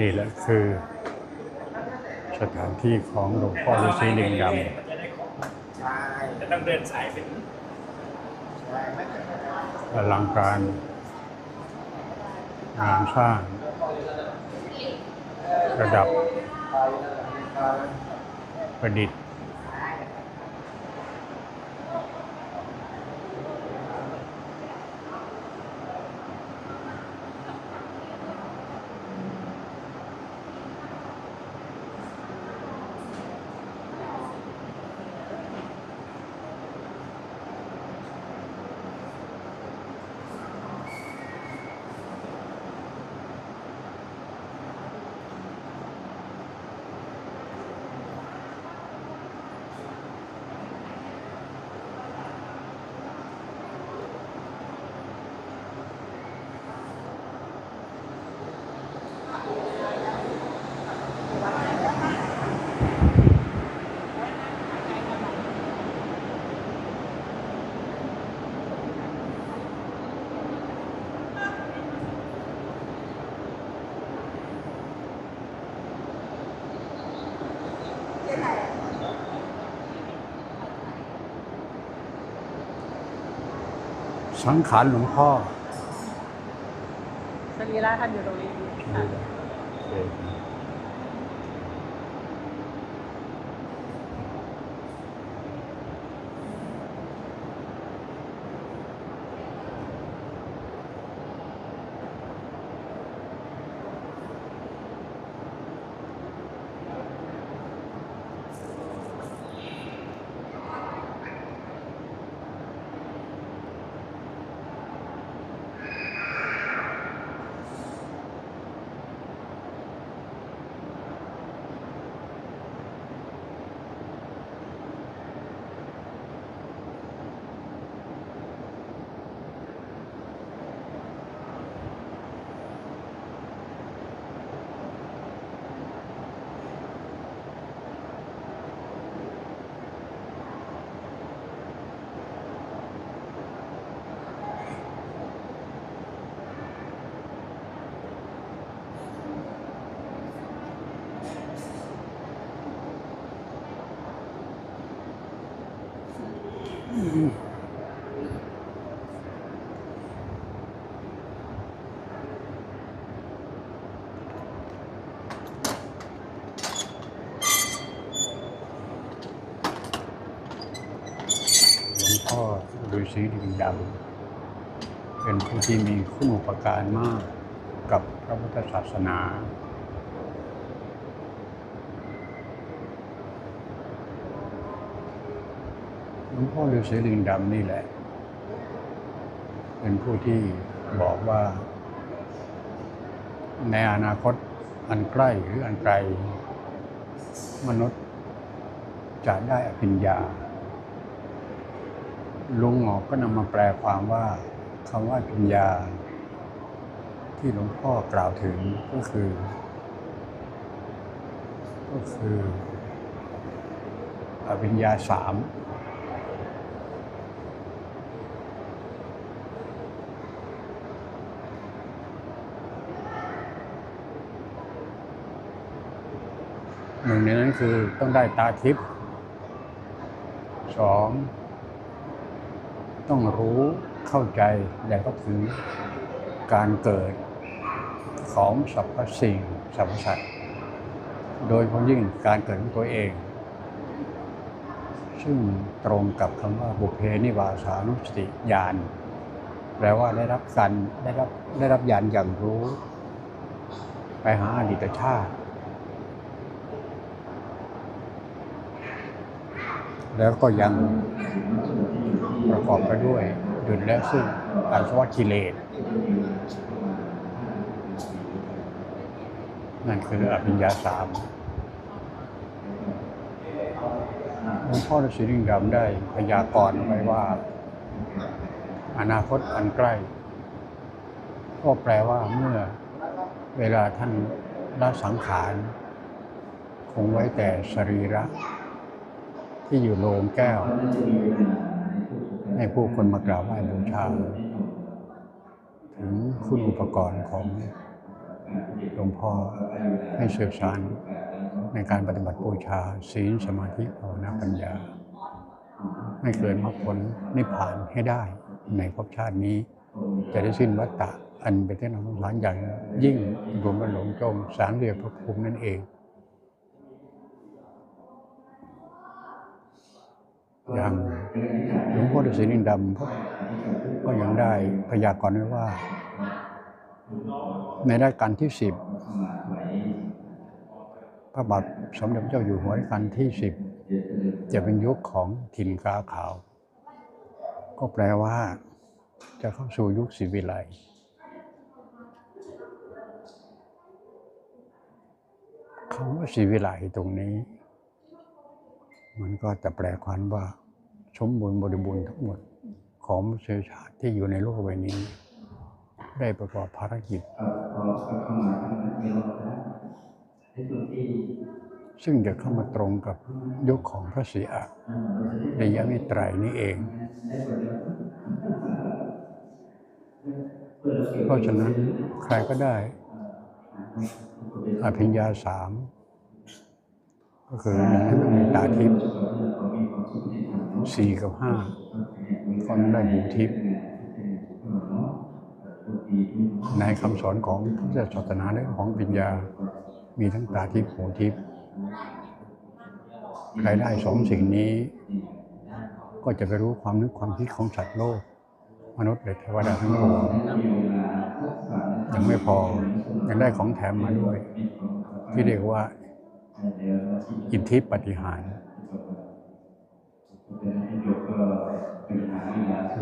นี่แหละคือสถานที่ของหลวงพ่อฤาษีลิงดมันจะได้ของใช่จะต้องเดินสายเป็นอลังการงานสร้าง ระดับประดิษฐ์ สังขารหลวงพ่อสรีระท่านอยู่ตรงนี้ค่ะ ฤาษีลิงดำเป็นผู้ที่มีคุณอุปการมากกับพระพุทธศาสนา หลวงพ่อฤาษีลิงดำนี่แหละ เป็นผู้ที่บอกว่า ในอนาคตอันใกล้หรืออันไกล มนุษย์จะได้อภิญญา ลุงหงอกก็นำมาแปลความว่าคำว่าปัญญา ที่หลวงพ่อกล่าวถึงก็คือ ก็คืออภิญญาสามหนึ่งในนั้นคือต้องได้ตาทิพย์สอง ต้องรู้เข้าใจและก็ถึงการเกิดของสรรพสิ่งสรรพสัตว์โดยเฉพาะยิ่งการเกิดของตัวเอง ซึ่งตรงกับคำว่าบุเพนิวาสานุสติญาณแปลว่าได้รับการได้รับได้รับญาณอย่างรู้ ไปหาอดีตชาติ แล้วก็ยัง ประกอบไปด้วยดุลและซึ่งอาสวะกิเลสนั่นคืออภิญญาสามหลวงพ่อฤาษีลิงดำได้พยากรณ์ไว้ว่า อนาคตอันใกล้ ก็แปลว่าเมื่อเวลาท่านละสังขาร คงไว้แต่สรีระ ที่อยู่โลงแก้ว ให้ผู้คนมากราบไหว้บูชา ถึงคุณอุปกรณ์ของหลวงพ่อให้เสืบสานในการปฏิบัติบูชา ศีลสมาธิภาวนาปัญญา ให้เกิดมรรคผลนิพพานให้ได้ในภพชาตินี้ จะได้สิ้นวัฏฏะอันเป็นที่นำสงสารอย่างยิ่งรวมกันหลงจมสารเรียกพระภูมินั่นเอง อย่างหลวงพ่อฤาษีนินดำก็ยังได้พยากรณ์ไว้ว่า ในรัชกาลที่สิบพระบาทสมเด็จเจ้าอยู่หัวรัชกาลที่สิบจะเป็นยุคของถิ่นกาขาว ก็แปลว่า จะเข้าสู่ยุคศิวิไลคำว่าศิวิไลตรงนี้ มันก็จะแปลความว่าสมบูรณ์บริบูรณ์ทั้งหมดของมนุษยชาติที่อยู่ในโลกใบนี้ ได้ประกอบภารกิจ ซึ่งจะเข้ามาตรงกับยุคของพระศรีอะในยมิตรัยนี้เอง เพราะฉะนั้นใครก็ได้อภิญญาสาม ก็คือหนึ่งนั้นมีตาทิพย์สี่กับห้าก็ได้หูทิพย์ในคำสอนของพระพุทธศาสนาและของปัญญา มีทั้งตาทิพย์หูทิพย์ใครได้สองสิ่งนี้ ก็จะไปรู้ความนึกความคิดของสัตว์โลก มนุษย์และเทวดาทั้งปวงยังไม่พอยังได้ของแถมมาด้วย ที่เรียกว่า อิทธิปฏิหาร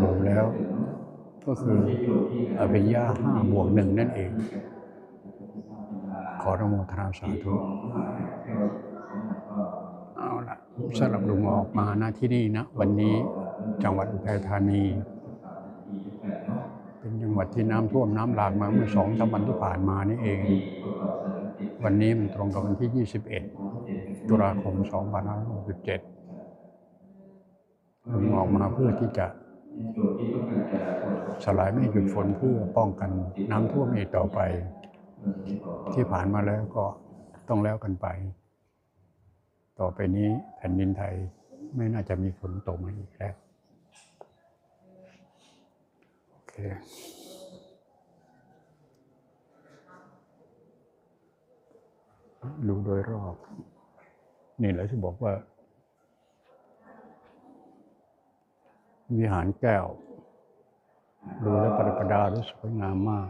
รวมแล้ว ก็คืออภิญญาห้าบวกหนึ่งนั่นเอง ขอรโมทนาสาธุเอาละสำหรับลุงออกมาณที่นี่นะ วันนี้จังหวัดอุทัยธานี เป็นจังหวัดที่น้ำท่วมน้ำหลากมาเมื่อสองสามวันที่ผ่านมานี่เอง วันนี้มันตรงกับวันที่ 21 ตุลาคม 2567ลุงออกมาเพื่อที่จะสลายไม่ให้หยุดฝนเพื่อป้องกันน้ำท่วมอีกต่อไป ที่ผ่านมาแล้วก็ต้องแล้วกันไป ต่อไปนี้แผ่นดินไทยไม่น่าจะมีฝนตกมาอีกแล้วโอเค ดูโดยรอบ นี่แหละที่บอกว่า วิหารแก้ว ดูแลวประดับประดาด้สวยงามมาก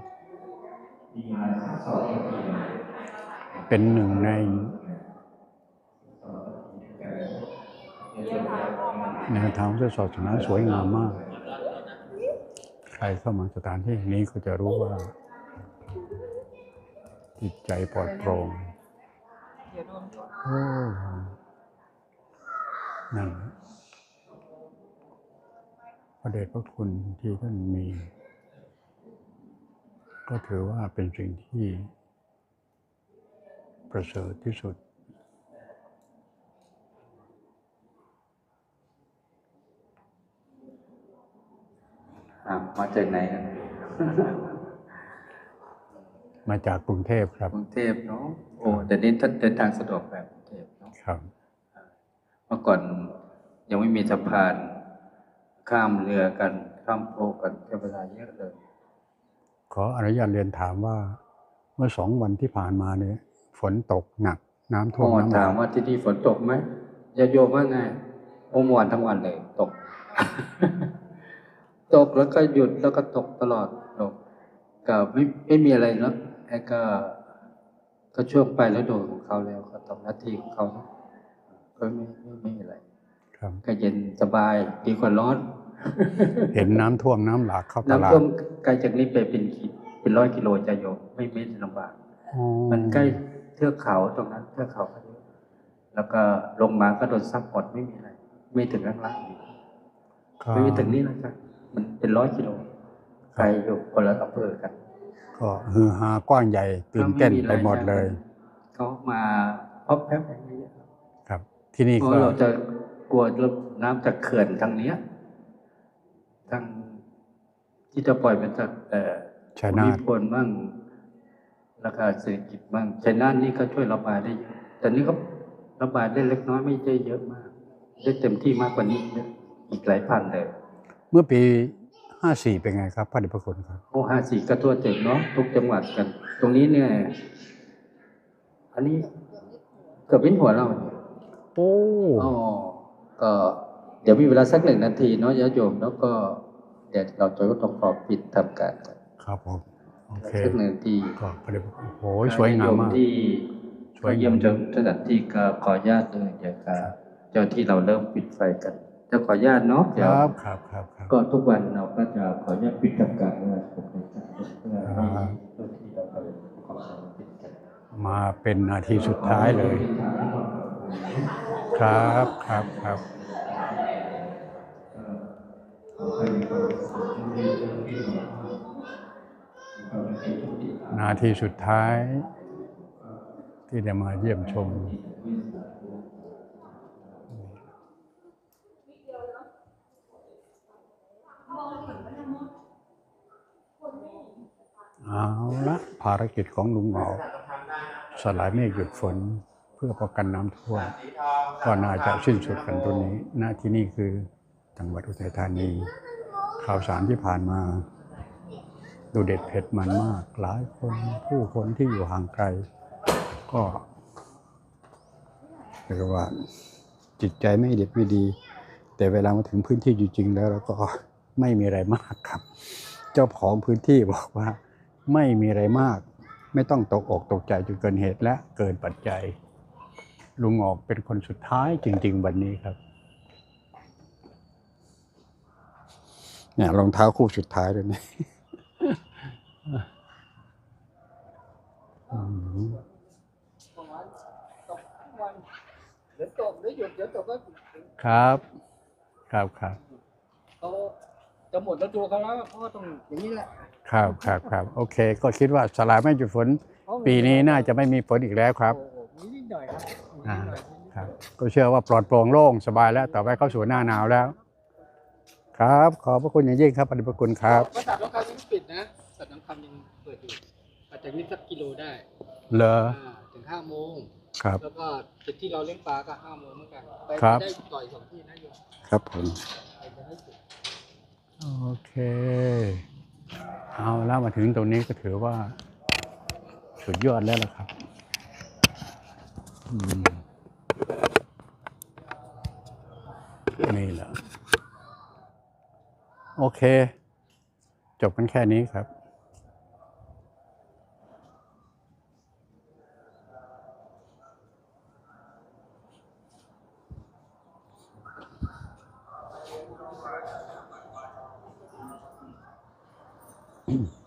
เป็นหนึ่งใน แนวทางพุทธศาสนาสวยงามมาก ใครเข้ามาสถานที่นี้ก็จะรู้ว่าจิตใจปลอดโปร่ง โอ้นั่นพระเดชพระคุณที่ท่านมี ก็ถือว่าเป็นสิ่งที่ ประเสริฐที่สุดอะมาจากไหนครับมาจากกรุงเทพครับ กรุงเทพเนาะโอ้ แต่นี้ท่านเดินทางสะดวกแบบกรุงเทพเนาะครับเมื่อก่อนยังไม่มีสะพาน ข้ามเรือกัน ข้ามโพกันใช้เวลาเยอะเลย ขออนุญาตเรียนถามว่าเมื่อสองวันที่ผ่านมาเนี่ยฝนตกหนัก น้ำท่พ่วอมน้ำหถาลามกว่าที่นี่ฝนตกไหมยาโยมว่าไงโอ้เมื่อวานทั้งวันเลยตก ตกแล้วก็หยุดแล้วก็ตกตลอดตกก็ไม่ไม่มีอะไรเนาะไอ้ก็ ก็ช่วงไปแล้วโดนของเขาแล้วเขาทำหน้าที่ของเขาเนอะก็ไม่ไม่ไม่มีอะไรครับก็เย็นสบายดีกว่าร้อน เห็นน้ำท่วมน้ำหลากเข้าตลาน้ำดท่วมไกลจากนี้ไปเป็นกิเป็นร้อยกิโลจะโยมไม่ไม่ลำบากอ๋อมันใกล้เทือกเขาตรงนั้นเทือกเขาพอดีแล้วก็ลงมาก็โดนซับหมดไม่มีอะไร ไม่ถึงข้างล่างอีกก็ไม่มีถึงนี่นะครับมันเป็นร้อยกิโลไกลอยู่คนละอำเภอกัน ก็ฮือฮากว้างใหญ่ตื่นเต้นไปหมดเลยเขามาพบแป๊บอย่างนี้ครับครับ ที่นี่เพราะก็เราจะกลัวน้ำจากเขื่อนทางเนี้ยทางที่จะปล่อยเป็นจากเอ่อชัยนาทภูมิพลบ้างลแล้วก็เศรษฐกิจบ้างชัยนาทนี่ก็ช่วยระบายได้เยอะแต่นี่ก็ระบายได้เล็กน้อยไม่ได้เยอะมาก ได้เต็มที่มากกว่านี้เยอะอีกหลายพันเลย เมื่อปี ห้าสี่เป็นไงครับพระเดชพระคุณครับโอ้ห้าสี่ก็ทั่วถึงเนาะทุกจังหวัดกัน ตรงนี้เนี่ย อันนี้เกือบวินหัวเราเนี่ยโอ้อ๋อก็เดี๋ยวมีเวลาสักหนึ่งนาทีเนาะญาติโยมแล้วก็เดี๋ยวเราจะต้องขอปิดทำการกันครับผมโอเคสักหนึ่งนาทีก็พระเดชพระคุณโอ้ยสวยงามมากญติโที่สวยงามเยี่ยมชมสถานที่ก็ขออนุญาตเลยเดี๋ยวก็เจ้าที่เราเริ่มปิดไฟกัน จะขออนุญาตเนาะคเดี๋ยวรับครับครับครับก็ทุกวันเราก็จะขออนุญาตปิดทำการเมื่อผมไปจัดเพื่อให้เจ้าที่เราไปขอสารปิดกันมาเป็นนาทีสุดท้ายเลย ครับครับครับนาทีสุดท้ายที่จะมาเยี่ยมชม ละภารกิจของลุงเหงาสลายเมฆหยุดฝนเพื่อป้องกันน้ำท่วมก็น่าจะสิ้นสุดกันตรงนี้ หน้าที่นี่คือจังหวัดอุทัยธานี ข่าวสารที่ผ่านมา ดูเด็ดเผ็ดมันมาก หลายคนผู้คนที่อยู่ห่างไกล ก็เรียกว่าจิตใจไม่เด็ดไม่ดี แต่เวลามาถึงพื้นที่จริงๆแล้วเราก็ไม่มีอะไรมากครับ เจ้าของพื้นที่บอกว่า ไม่มีอะไรมาก ไม่ต้องตกอกตกใจจนเกินเหตุและเกินปัจจัย ลุงออกเป็นคนสุดท้ายจริง ๆ วันนี้ครับเนี่ยรองเท้าคู่สุดท้ายด้วยนี่อืมเดี๋ยวตกเดี๋ยวหยุดเดี๋ยวตกก็ครับ ครับครับเขา จะหมดแล้วตัวเขาแล้วเพราะว่าต้องอย่างนี้แหละ ครับครับครับโอเค ก็คิดว่าสลายไม่หยุดฝน ปีนี้น่าจะไม่มีฝนอีกแล้วครับ โอ้โหมีนิดหน่อยครับมีอ่า นิดหน่อยครับ ก็เชื่อว่าปลอดโปร่งโล่งสบายแล้ว ต่อไปเข้าสู่หน้าหนาวแล้ว ครับ ขอบพระคุณอย่างยิ่งครับปฏิบัติคุณครับ ก็ตัดน้องคำยังปิดนะตัดน้องคำยังเปิดอยู่อาจจะนี่สักกิโลได้เลออ่าถึงห้าโมงครับ แล้วก็จุดที่เราเลี้ยงปลาก็ห้าโมงเหมือนกันไปครับ ได้ต่อยสองที่นะโยมครับผม ไปจะได้จุด โอเค เอาแล้วมาถึงตรงนี้ก็ถือว่า สุดยอดแล้วล่ะครับนี่แหละ โอเค จบกันแค่นี้ครับ อืม